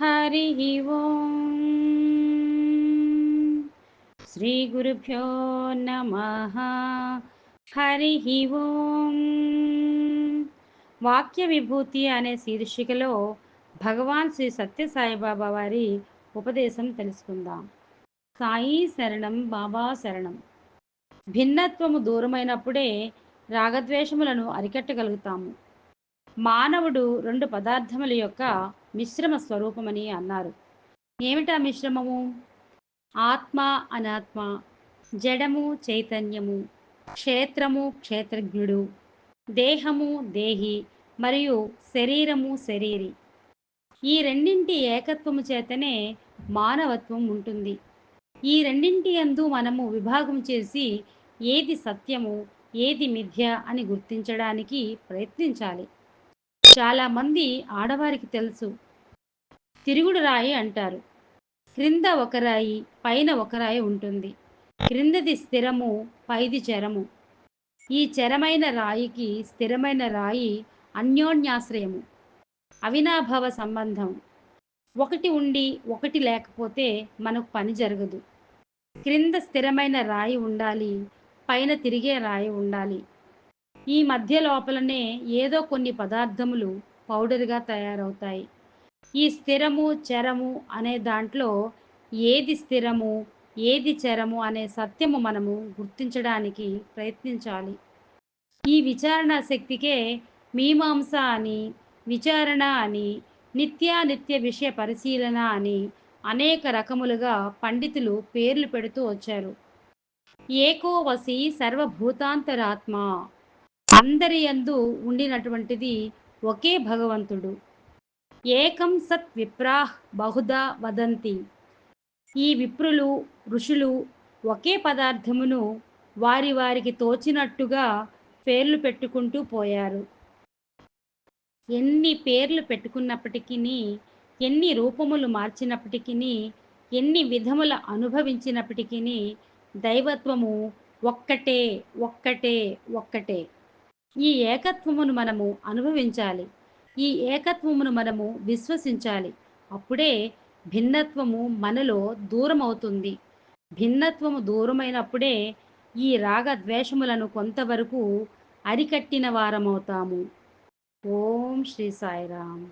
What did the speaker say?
హరి ఓం శ్రీ గురుభ్యో నమ. హరి ఓం. వాక్య విభూతి అనే శీర్షికలో భగవాన్ శ్రీ సత్యసాయిబాబా వారి ఉపదేశం తెలుసుకుందాం. సాయి శరణం బాబా శరణం. భిన్నత్వము దూరమైనప్పుడే రాగద్వేషములను అరికట్టగలుగుతాము. మానవుడు రెండు పదార్థముల యొక్క మిశ్రమ స్వరూపమని అన్నారు. ఏమిటా మిశ్రమము? ఆత్మ అనాత్మ జడము చైతన్యము క్షేత్రము క్షేత్రజ్ఞుడు దేహము దేహి మరియు శరీరము శరీరి. ఈ రెండింటి ఏకత్వము చేతనే మానవత్వం ఉంటుంది. ఈ రెండింటి అందు మనము విభాగం చేసి ఏది సత్యము ఏది మిథ్య అని గుర్తించడానికి ప్రయత్నించాలి. చాలామంది ఆడవారికి తెలుసు. తిరుగుడు రాయి అంటారు. క్రింద ఒక రాయి పైన ఒక రాయి ఉంటుంది. క్రిందది స్థిరము పైది చరము. ఈ చరమైన రాయికి స్థిరమైన రాయి అన్యోన్యాశ్రయము. అవినాభావ సంబంధం. ఒకటి ఉండి ఒకటి లేకపోతే మనకు పని జరగదు. క్రింద స్థిరమైన రాయి ఉండాలి పైన తిరిగే రాయి ఉండాలి. ఈ మధ్య లోపలనే ఏదో కొన్ని పదార్థములు పౌడర్గా తయారవుతాయి. ఈ స్థిరము చరము అనే దాంట్లో ఏది స్థిరము ఏది చరము అనే సత్యము మనము గుర్తించడానికి ప్రయత్నించాలి. ఈ విచారణ శక్తికే మీమాంస అని విచారణ అని నిత్యానిత్య విషయ పరిశీలన అని అనేక రకములుగా పండితులు పేర్లు పెడుతూ వచ్చారు. ఏకోవసి సర్వభూతాంతరాత్మ అందరి యందు ఉండినటువంటిది ఒకే భగవంతుడు. ఏకం సత్ విప్రాహ్ బహుదా వదంతి. ఈ విప్రులు ఋషులు ఒకే పదార్థమును వారి వారికి తోచినట్టుగా పేర్లు పెట్టుకుంటూ పోయారు. ఎన్ని పేర్లు పెట్టుకున్నప్పటికీ ఎన్ని రూపములు మార్చినప్పటికీ ఎన్ని విధముల అనుభవించినప్పటికీ దైవత్వము ఒక్కటే ఒక్కటే ఒక్కటే. ఈ ఏకత్వమును మనము అనుభవించాలి. ఈ ఏకత్వమును మనము విశ్వసించాలి. అప్పుడే భిన్నత్వము మనలో దూరం అవుతుంది భిన్నత్వము దూరమైనప్పుడే ఈ రాగ ద్వేషములను కొంతవరకు అరికట్టిన వారమవుతాము. ఓం శ్రీ సాయిరామ్.